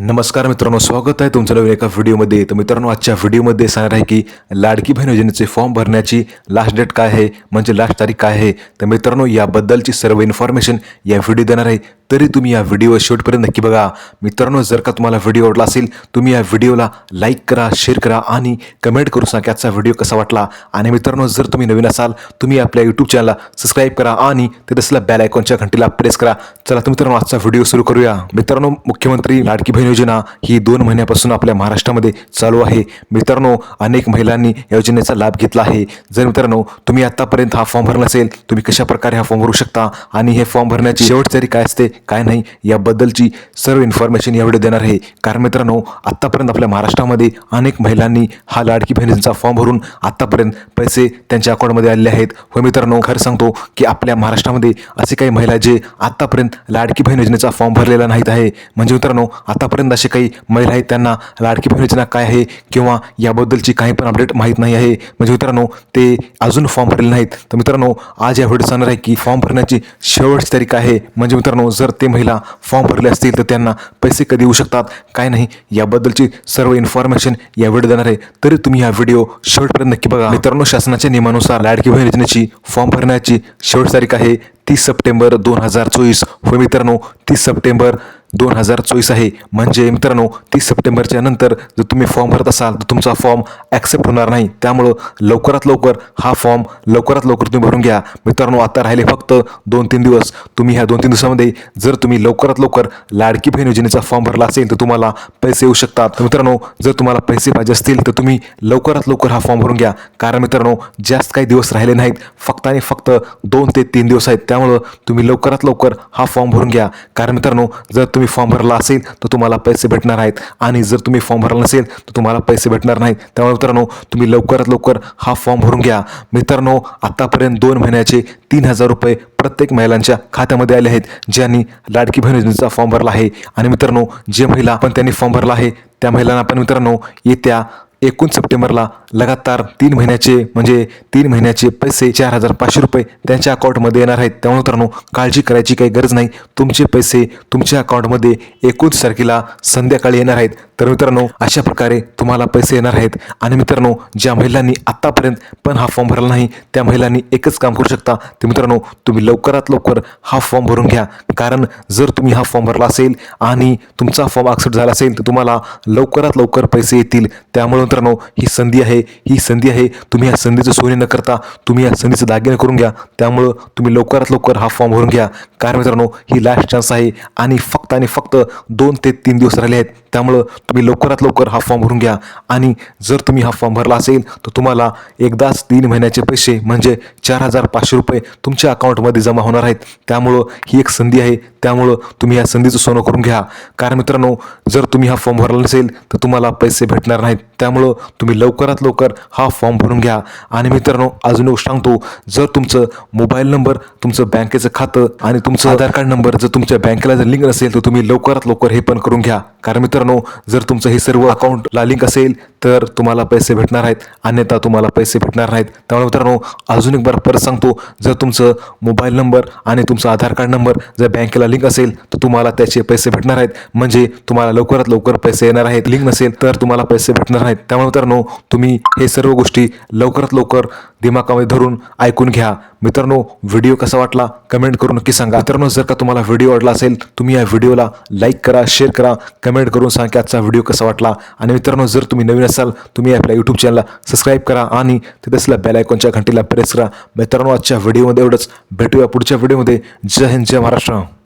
नमस्कार मित्रांनो स्वागत आहे तुमचं नवीन एका व्हिडिओमध्ये. तर मित्रांनो आजच्या व्हिडिओमध्ये सांगणार आहे की लाडकी बहीण योजनेचे फॉर्म भरण्याची लास्ट डेट काय आहे म्हणजे लास्ट तारीख काय आहे? तर मित्रांनो याबद्दलची सर्व इन्फॉर्मेशन या व्हिडिओ देणार आहे. तरी तुम्ही या व्हिडिओ शेवटपर्यंत नक्की बघा. मित्रांनो जर का तुम्हाला व्हिडिओ आवडला असेल तुम्ही या व्हिडिओला लाईक करा शेअर करा आणि कमेंट करू सांगा आजचा व्हिडिओ कसा वाटला. आणि मित्रांनो जर तुम्ही नवीन असाल तुम्ही आपल्या यूट्यूब चॅनलला सबस्क्राईब करा आणि ते असलेल्या बॅल आयकॉनच्या घंटीला प्रेस करा. चला तर मित्रांनो आजचा व्हिडिओ सुरू करूया. मित्रांनो मुख्यमंत्री लाडकी बहीण योजना ही दोन महिन्यापासून आपल्या महाराष्ट्रामध्ये चालू आहे. मित्रांनो अनेक महिलांनी या योजनेचा लाभ घेतला आहे. जर मित्रांनो तुम्ही आतापर्यंत हा फॉर्म भरला असेल तुम्ही कशा प्रकारे हा फॉर्म भरू शकता आणि हे फॉर्म भरण्याची शेवट तरी काय असते काय नाही याबद्दलची सर्व इन्फॉर्मेशन या व्हिडिओ देणार आहे. कारण मित्रांनो आत्तापर्यंत आपल्या महाराष्ट्रामध्ये अनेक महिलांनी हा लाडकी बहिणींचा फॉर्म भरून आत्तापर्यंत पैसे त्यांच्या अकाउंटमध्ये आलेले आहेत. व मित्रांनो खरं सांगतो की आपल्या महाराष्ट्रामध्ये असे काही महिला जे आत्तापर्यंत लाडकी बहीण योजनेचा फॉर्म भरलेला नाहीत आहे. म्हणजे मित्रांनो आतापर्यंत असे काही महिला आहेत त्यांना लाडकी बहीण योजना काय आहे किंवा याबद्दलची काही पण अपडेट माहीत नाही आहे. म्हणजे मित्रांनो ते अजून फॉर्म भरले नाहीत. तर मित्रांनो आज या व्हिडिओ सांगणार आहे की फॉर्म भरण्याची शेवटची तारीख आहे. म्हणजे मित्रांनो जर ते महिला फॉर्म भरले असतील तर त्यांना पैसे कधी येऊ शकतात? काय नाही याबद्दलची सर्व इन्फॉर्मेशन या व्हिडिओ देणार आहे. तरी तुम्ही हा व्हिडिओ शेवटपर्यंत नक्की बघा. मित्रांनो शासनाच्या नियमानुसार लाडकी बहीण योजनेची फॉर्म भरण्याची शेवट तारीख आहे तीस सप्टेंबर दोन हजार चोवीस. हो मित्रांनो तीस सप्टेंबर दोन हजार चोवीस आहे. म्हणजे मित्रांनो तीस सप्टेंबरच्या नंतर जर तुम्ही फॉर्म भरत असाल तर तुमचा फॉर्म ॲक्सेप्ट होणार नाही. त्यामुळं लवकरात लवकर हा फॉर्म लवकरात लवकर तुम्ही भरून घ्या. मित्रांनो आता राहिले फक्त दोन तीन दिवस. तुम्ही ह्या दोन तीन दिवसामध्ये जर तुम्ही लवकरात लवकर लाडकी बहीण योजनेचा फॉर्म भरला असेल तर तुम्हाला पैसे येऊ शकतात. मित्रांनो जर तुम्हाला पैसे पाहिजे असतील तर तुम्ही लवकरात लवकर हा फॉर्म भरून घ्या. कारण मित्रांनो जास्त काही दिवस राहिले नाहीत. फक्त आणि फक्त दोन ते तीन दिवस आहेत. त्यामुळं तुम्ही लवकरात लवकर हा फॉर्म भरून घ्या. कारण मित्रांनो जर तुम्ही फॉर्म भरला असेल तर तुम्हाला पैसे भेटणार आहेत. आणि जर तुम्ही फॉर्म भरला नसेल तर तुम्हाला पैसे भेटणार नाहीत. त्यामुळे मित्रांनो तुम्ही लवकरात लवकर हा फॉर्म भरून घ्या. मित्रांनो आतापर्यंत दोन महिन्याचे तीन हजार रुपये प्रत्येक महिलांच्या खात्यामध्ये आले आहेत ज्यांनी लाडकी बहीण योजनेचा फॉर्म भरला आहे. आणि मित्रांनो जे महिला पण त्यांनी फॉर्म भरला आहे त्या महिलांना पण मित्रांनो येत्या एकूण सप्टेंबरला लगातार तीन महिन्याचे म्हणजे तीन महिन्याचे पैसे चार हजार पाचशे रुपये त्यांच्या अकाउंटमध्ये येणार आहेत. त्यामुळे मित्रांनो काळजी करायची काही गरज नाही. तुमचे पैसे तुमच्या अकाउंटमध्ये एकोणीस तारखेला संध्याकाळी येणार आहेत. तर मित्रांनो अशा प्रकारे तुम्हाला पैसे येणार आहेत. आणि मित्रांनो ज्या महिलांनी आत्तापर्यंत पण हा फॉर्म भरला नाही त्या महिलांनी एकच काम करू शकता. ते मित्रांनो तुम्ही लवकरात लवकर हा फॉर्म भरून घ्या. कारण जर तुम्ही हा फॉर्म भरला असेल आणि तुमचा फॉर्म ॲक्सेप्ट झाला असेल तर तुम्हाला लवकरात लवकर पैसे येतील. त्यामुळे मित्रांनो ही संधी आहे ही संधी आहे. तुम्ही या संधीचं सोने न करता तुम्ही या संधीचं दागिने करून घ्या. त्यामुळं तुम्ही लवकरात लवकर हा फॉर्म भरून घ्या. कारण मित्रांनो ही लास्ट चान्स आहे आणि फक्त आणि फक्त दोन ते तीन दिवस राहिले आहेत. त्यामुळं तुम्ही लवकरात लवकर हा फॉर्म भरून घ्या. आणि जर तुम्ही हा फॉर्म भरला असेल तर तुम्हाला एकदाच तीन महिन्याचे पैसे म्हणजे चार हजार पाचशे रुपये तुमच्या अकाउंटमध्ये जमा होणार आहेत. त्यामुळं ही एक संधी आहे. त्यामुळं तुम्ही या संधीचं सोनं करून घ्या. कारण मित्रांनो जर तुम्ही हा फॉर्म भरला नसेल तर तुम्हाला पैसे भेटणार नाहीत. त्यामुळं तुम्ही लवकरात लवकर हा फॉर्म भरून घ्या. आणि मित्रांनो अजून एक सांगतो. जर तुमचं मोबाईल नंबर तुमचं बँकेचं खातं आणि तुमचं आधार कार्ड नंबर जर तुमच्या बँकेला जर लिंक नसेल तर तुम्ही लवकरात लवकर हे पण करून घ्या. कारण मित्रांनो जर तुमचं हे सर्व अकाउंटला लिंक असेल तर तुम्हाला पैसे भेटणार आहेत. अन्यथा तुम्हाला पैसे भेटणार नाहीत. त्यामुळे मित्रांनो अजून एक बार परत सांगतो जर तुमचं मोबाईल नंबर आणि तुमचं आधार कार्ड नंबर जर बँकेला लिंक असेल तर तुम्हाला त्याचे पैसे भेटणार आहेत. म्हणजे तुम्हाला लवकरात लवकर पैसे येणार आहेत. लिंक नसेल तर तुम्हाला पैसे भेटणार नाहीत. त्यामुळे मित्रांनो तुम्ही हे सर्व गोष्टी लवकरात लवकर दिमागामध्ये धरून ऐकून घ्या. मित्रांनो व्हिडिओ कसा वाटला? कमेंट करून नक्की सांगा. मित्रांनो जर का तुम्हाला व्हिडिओ आवडला असेल तुम्ही या व्हिडिओला लाईक करा शेअर करा. कमेंट करून सांगा की आजचा व्हिडिओ कसा वाटला. आणि मित्रांनो जर तुम्ही नवीन असाल तुम्ही आपल्या यूट्यूब चॅनलला सबस्क्राईब करा आणि तिथे असल्या बेल आयकॉनच्या घंटीला प्रेस करा. मित्रांनो आजच्या व्हिडिओमध्ये एवढंच. भेटूया पुढच्या व्हिडिओमध्ये जय हिंद जय महाराष्ट्र.